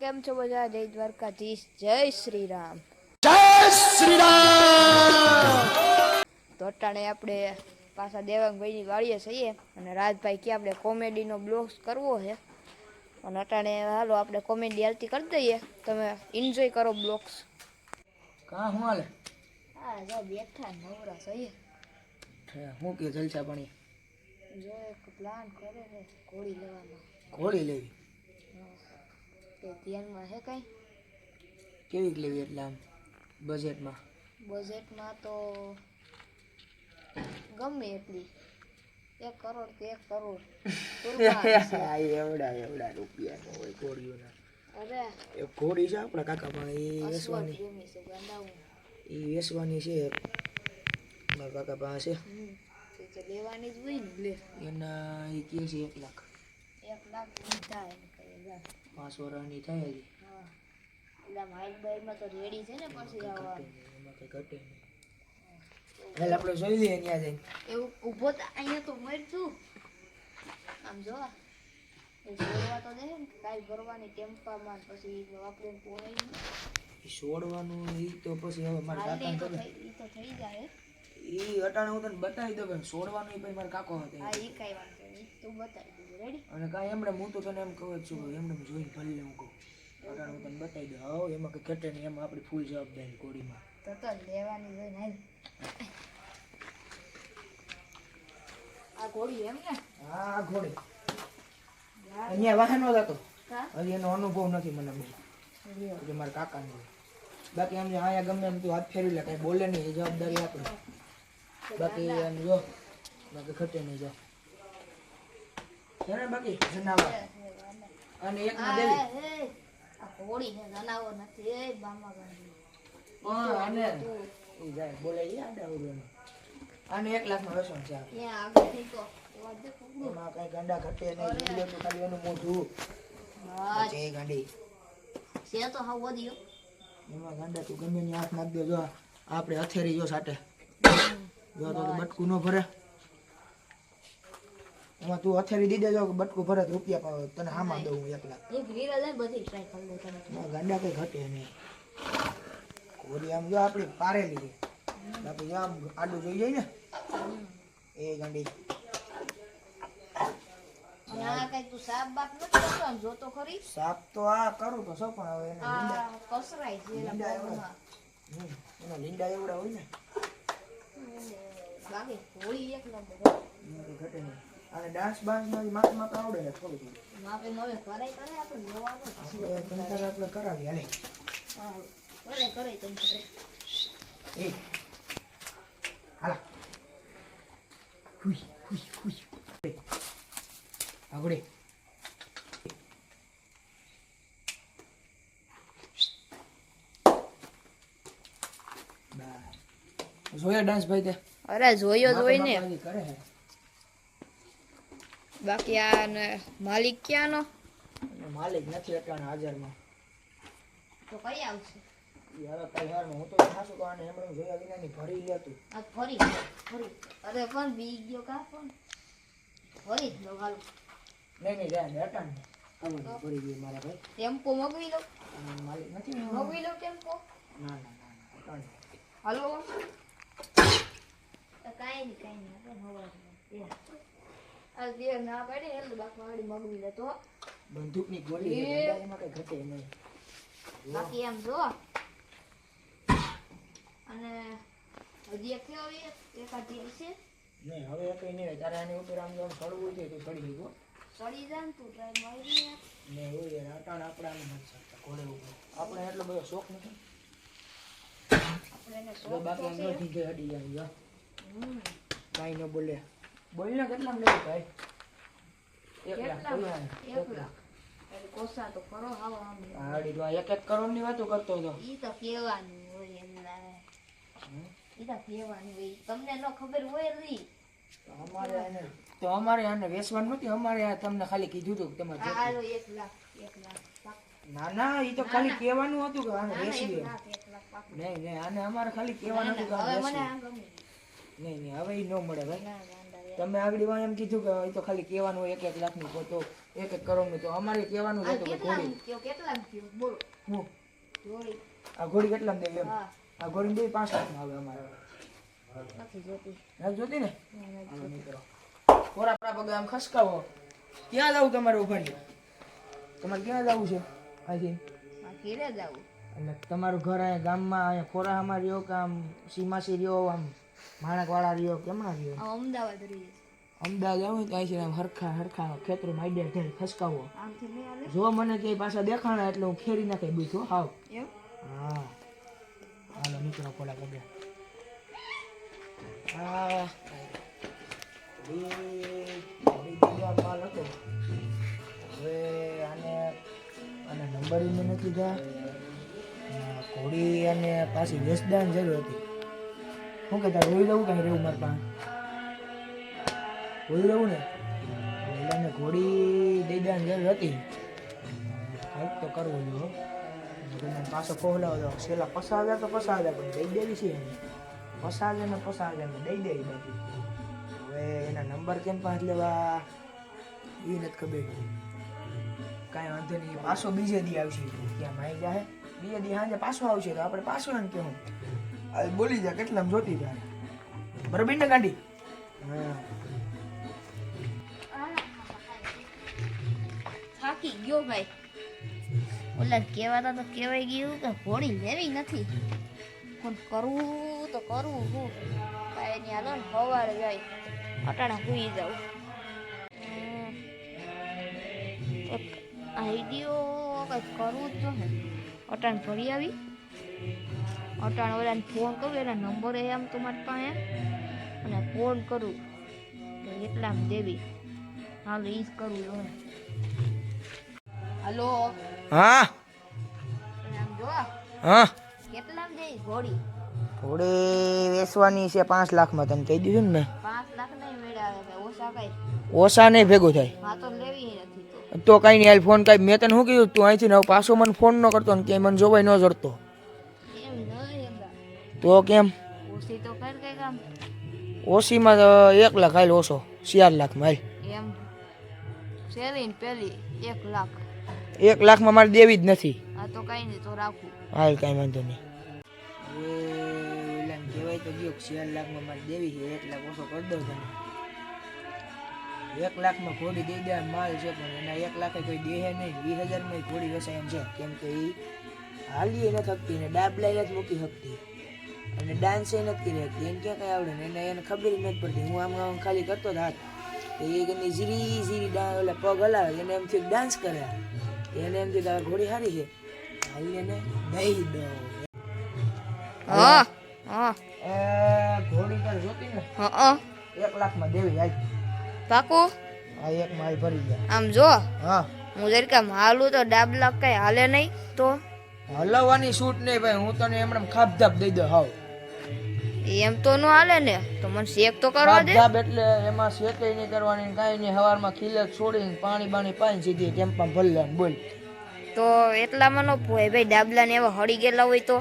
કેમ છો બધા? જય દ્વારકાધીશ. જય શ્રી રામ તો અટાણે આપણે પાછા દેવાંગભાઈની વાળીએ છીએ અને રાજભાઈ કે આપણે કોમેડીનો બ્લોગ કરવો છે. અને અટાણે હાલો આપણે કોમેડી હાલતી કરી દઈએ. તમે એન્જોય કરો બ્લોગ્સ. કા હું હાલે? હા જો બેઠા નવરા છીએ હું કે જલસા પાણી જો એક પ્લાન કરે છે ઘોડી લેવાનો ઘોડી લેવી? તે ધ્યાનમાં છે કંઈ? કેવી લેવી એટલે આમ બજેટમાં બજેટમાં તો ગમે એટલી. એક કરોડ કે એક કરોડ. એવડા એવડા રૂપિયા હોય ઘોડીઓના. અરે. એ ઘોડી છે આપણા કાકા પણ એ વેસવાની. એ વેસવાની છે. મારા કાકા પાસે લેવાની જ હોય ને. એના એ કે છે એક લાખ. એક લાખ લીધા. પાંચ વર્ષની થાય હજી. એટલે માઇક બાઈકમાં તો રેડી છે ને પછી આવવા એમાં કંઈ ઘટે નહીં. એટલે આપણે જોઈ લઈએ ત્યાં જઈને. એવું ઊભો તો અહીંયા તો મરતું આમ જોવા. એ જોડવા તો દે ને કાંઈ ભરવાની ટેમ્પામાં પછી આપણે એ છોડવાનું એ તો પછી હવે મારા કાકા ઈ તો થઈ જાય. એ અટાણે હું તને બતાવી દઉં પણ છોડવાનું એ પછી મારા કાકો હતો હા એ કાંઈ વાંધો નહીં. તું બતાવી દીધું રેડી અને કાંઈ એમણે હું તો તને એમ કહું છું એમને જોઈને ભલે હું કહું. અટાણે હું તને બતાવી દઉં. હવે એમાં કે ઘટે નહીં. એમાં આપણી ફૂલ જવાબદારી કોડીમાં. તો તો લેવાની હોય ને આ ઘોડી એમ ને? હા ઘોડે અહીંયા વાહનો હતો હા હજી એનો અનુભવ નથી મને એટલે મારા કાકા ને બાકી આમ અહીંયા ગમે એમ તું હાથ ફેરવી લે. કાંઈ બોલે નહીં. એ જવાબદારી આપણે. બાકી એમ જો. બાકી ખટે નહીં જો. છે બાકી જનાવર. અને એક માં દેવી. આ હે આ જનાવર નથી એ બામા ગાંધી પણ ઈ જાય બોલે ઈ આને એક લાખ નો વેસણ છે આ. ત્યાં તો એમાં કઈ ગાંડા ઘટે નહીં. લીલો તો ખાલી એનું મોઢું હા ગાંડી. છે તો હાવ વધી એમાં ગાંડા તું ગમે ની હાથ નાખ દે. જો આપણે હથેરી જો સાટે. જો તો બટકું ન ભરે. એમાં તું હથેરી દીધે જો બટકું ભરે રૂપિયા પાવે તને હામાં દઉં હું એક લાખ એક રીરા બધી ટ્રાય કરી લે તમે ગાંડા કઈ ઘટે નહીં. કોરી આમ જો આપણી પારેલી છે. બાકી જો આમ આડું જોઈ જાય ને એ ગાંડી. સાપ બાપ નથી કરતો? આમ જોતો ખરી? સાપ તો આ કરું તો સૌ પણ હવે એના લીંડા કસરાય એના લીંડા એવડા. હોય ને. બાકી હોળી એક નંબર. ઘટે નહીં. અને ડાન્સ બાન્સમાં માપ માપ આવડે ને થોડું થોડું માપે નવે કરાય કરે આપણે જોવાનું જ છે. આપણે કરાવી હાલે. કરે કરે તેમ એ. હાલા. હુઈ હુઈ હુઈ. આગળ જોયા ડાન્સ ભાઈ તે અરે જોયો જોઈ ને માપે માપે કરે બાકી આ ને માલિક ક્યાંનો માલિક નથી અટાણે હાજરમાં. તો કઈ આવશે? હવે કઈ વાર હું તો ખાસું તો એમણે જોયા વિના ની ભરી લેતું આ ફરી ફરી અરે પણ બી ગયો કા પણ ફરી જ લો હાલો. નહીં નહીં જાય અટાણે ગઈ મારા ભાઈ. ટેમ્પો મગવી લો. માલિક નથી મગવી લો ટેમ્પો. ના ના ના ના અટાણે હાલો. કાઈ નહીં કાંઈ નહીં આપણે હવા આ બે ના પાડે એટલે બાકી વાળી મગવી લે તો બંદૂકની ગોળી એમાં કઈ ઘટે નહીં. બાકી એમ જો. અને હજી એક હવે એકાદી છે. નહીં હવે કઈ નહીં. તારે આની ઉપર આમ જો આમ ચડવું છે તો ચડી ગયો ચડી જાય ને તું ટ્રાય યાર ને એવું યાર અટાણે આપણે આમ નથી શકતા ઘોડે ઉપર. આપણે એટલો બધો શોખ નથી? આપણે એને શોખ બાકી આમ છે. નથી જાય જો. કાંઈ ન બોલે. બોલ ને કેટલા લેવું ભાઈ એક લાખ એક લાખ. કોસા તો કરો હાવ આમ. હાડી તો એક એક કરોડની વાતો કરતો હતો. ઈ તો કહેવાનું હોય એમના ઈ તો કહેવાનું હોય. તમને ન ખબર હોય રી. અમારે આને તો અમારે આને વેચવાનું નથી અમારે આ તમને ખાલી કીધું હતું કે તમારે હાલો એક લાખ એક લાખ ના ના એ તો ખાલી કહેવાનું હતું કે આને વેસી. નહીં નહીં આને અમારે ખાલી કહેવાનું હતું કે આને નહીં નહીં હવે એ ન મળે ભાઈ. તમે આગળ વાર એમ કીધું કે એ તો ખાલી કહેવાનું એક એક લાખની તો એક એક કરો તો અમારે કહેવાનું હતું કે ઘોડી. કેટલામ થયો? બોલો. હું? જોડી આ ઘોડી કેટલામાં દેવી એમ? આ ઘોડી બે પાંચ લાખમાં આવે અમારે નથી જોતી. નથી જોતી ને? નીકળો. કોરા પગે આમ ખસકાવો. ક્યાં જવું તમારે ઊભા તમારે ક્યાં જવું છે? અહીંથી ઘેરે જવું. એટલે તમારું ઘર અહીંયા ગામમાં અહીંયા ખોરાહામાં રહ્યો કે આમ સીમાસી રહ્યો આમ? માણકવાળા રહ્યો કેમના રહ્યો? અમદાવાદ રહીએ અમદાવાદ આવું તો છે આમ હરખા હરખા ખેતરો આઈડિયા ઘેર ખસકાવો. જો મને ક્યાંય પાછા દેખાણા એટલે હું ખેરી નાખી બીઠો હાવ. હા. હાલો મિત્રો ખોલા પગે હા હતો હવે આને આને નંબર નથી અને ઘોડી અને પાછી વેસદાન જરૂર હતી. શું કહેતા, રોઈ દઉં કાંઈ રે ઉમર પાસે રોઈ દઉં ને? એટલે ઘોડી દઈ દેવાની જરૂર હતી. કંઈક તો કરવું જોઈએ પાછો ખોલાવો તો છેલ્લા પચાસ હજાર તો પસાર હજાર પણ દઈ દેવી છે એને. પચાસ હજાર ને પસાર હજાર દઈ દેવી બાકી. હવે એના નંબર કેમ પાંચ લેવા? એ નથી ખબર. કાંઈ વાંધો નહીં, પાછો બીજે દી આવશે. ત્યાં માઈ જાય બીજે દી સાંજે પાછો આવશે તો આપણે પાછો એમ કેવું આ બોલી જા કેટલામ જોતી જાય બરોબર ને ગાંડી થાકી ગયો ભાઈ. ઓલા કહેવાતા તો કહેવાય ગયું કે ઘોડી લેવી નથી. પણ કરવું તો કરવું હું. કાંઈ નહીં હાલો ને સવારે જાય. અટાણા સુઈ જાઉં. હમ. એક આઈડિયો કંઈક કરવું જ ને. અટાણ ભરી આવી. અટાણ ઓલાને ફોન કરું એના નંબર એ આમ તમારી પાસે. અને ફોન કરું કે એટલામાં દેવી. હાલ એ જ કરવું જોઈએ હલો. હા? હા? કેટલામ દે ઘોડી? ઘોડી વેચવાની છે પાંચ લાખમાં તને કહી દીધું ને પાંચ લાખ નહીં મેળાવે ઓછા કઈ. ઓછા નહીં ભેગું થાય. હા તો લેવી નથી તો. તો કઈ નહીં હાલ ફોન કાંઈ મેં તને શું કીધું? તું અહીંથી પાછો મને ફોન ન કરતો ને ક્યાંય મને જોવાય ન જડતો. તો કેમ? ઓછી તો કર કઈ કામ ઓછીમાં તો એક લાખ હાલ ઓછો. ચાર લાખમાં હાલ એમ. શેરીન પેલી એક લાખ. એક લાખમાં મારે દેવી જ નથી. હા તો કઈ નહીં તો રાખું. હાલ કાંઈ વાંધો નહીં કહેવાય તો ગયો ચાર લાખમાં મારે દેવી છે એક લાખ ઓછો કરી દઉં તને. એક લાખમાં ઘોડી દઈ દે માલ છે પણ એના એક લાખે કોઈ દેહે નહીં વીસ હજારમાં ઘોડી વસાય એમ છે. કેમ કે એ હાલીએ નથી શકતી ને ડાબલાઈ નથી મૂકી શકતી અને ડાન્સ એ નથી કરી શકતી એને ક્યાં કઈ આવડે ને? એને એને ખબર જ નથી પડતી. હું આમ આમ ખાલી કરતો જ હાથ. એ એની ઝીરી ઝીરી ડા ઓલા પગ હલાવે. એને એમથી ડાન્સ કરે. એને એમથી આ ઘોડી હારી છે. હાલી એને દઈ દો હા હા. એ ઘોડી તારે જોતી ને? હા એક લાખમાં દેવી હાલ પાકું? આ એક માલ ભરી ગયા. આમ જો. હા. હું જરી હાલું તો ડાબલા કઈ હાલે નહીં તો? હલવાની છૂટ નહીં ભાઈ હું તને એમણે ખાબધાબ દઈ દઉં હાવ. એમ તો ન હાલે ને તો મને શેક તો કરવા દે. ખાબધાબ એટલે એમાં શેક નહીં કરવાની કાંઈ નહીં હવારમાં ખીલે છોડીને પાણી બાણી પાણી સીધી પણ ભલે બોલ. તો એટલામાં ન પોય ભાઈ ડાબલા ને એવા હળી ગયેલા હોય તો.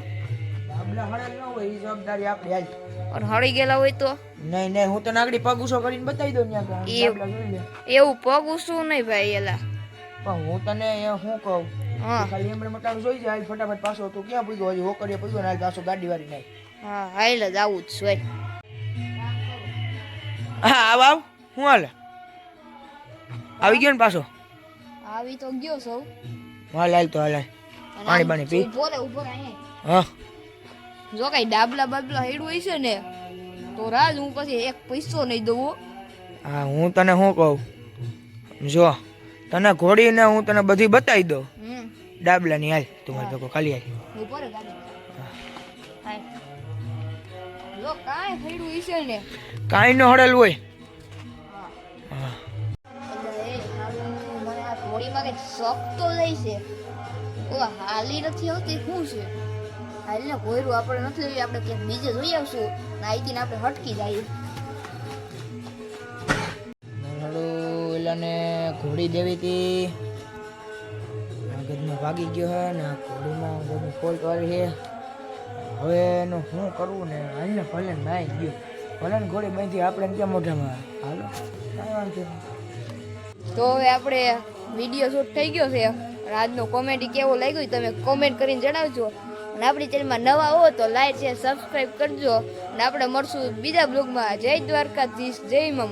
ડાબલા હળેલ ન હોય એ જવાબદારી આપણી હાલ. અને હળી ગયેલા હોય તો? નહીં નહીં હું તને આગળ પગ ઉછો કરીને બતાવી દઉં ત્યાં એવું પગ શું નહીં ભાઈ એલા. પણ હું તને એ શું કહું? હા. ખાલી એમણે મટાડું જોઈ જાય ફટાફટ પાછો તો ક્યાં પૂગ્યો હજી હોકડીએ પૂગ્યો ને પાછો ગાડી વાળી નહીં હા હાલ જ આવું જ હોય. હા આવ આવ. હું હાલે? આવી ગયો ને પાછો? આવી તો ગયો સૌ. હાલ હાલ તો હાલ પાણી પાણી બાણી પી. રે ઊભો રે હા. જો કઈ ડાબલા બાબલા હેડું હોય છે ને તો રાજ હું પછી એક પૈસો નહીં દઉં હા હું તને શું કહું? જો તને ઘોડીને હું તને બધી બતાવી દઉં. ડાબલાની હાલ તું મારી ભેગો ખાલી હાલ કાંઈ ને હળેલું હોય હાલું નથી આવતી શું છે હાલ ને કોયરું આપણે નથી લેવી આપણે ક્યાંક બીજે જોઈ આવશું ને આપણે હટકી જઈએ ઘોડી દેવી હતી ભાગી ગયો છે ને ઘોડીમાં ગદનું ફોલ્ટ વાળી છે હવે એનું શું કરવું ને? હાલને ભલે નાઈ ગયો. ભલે ઘોડી બાંધી, આપણે ક્યાં મોઢામાં? હાલો તો હવે આપણે વીડિયો શૂટ થઈ ગયો છે. આજનો કોમેડી કેવો લાગ્યો તમે કોમેન્ટ કરીને જણાવજો. અને આપણી ચેનલમાં નવા હો તો લાઈક છે સબસ્ક્રાઈબ કરજો. અને આપણે મળશું બીજા બ્લોગમાં જય દ્વારકાધીશ, જય મા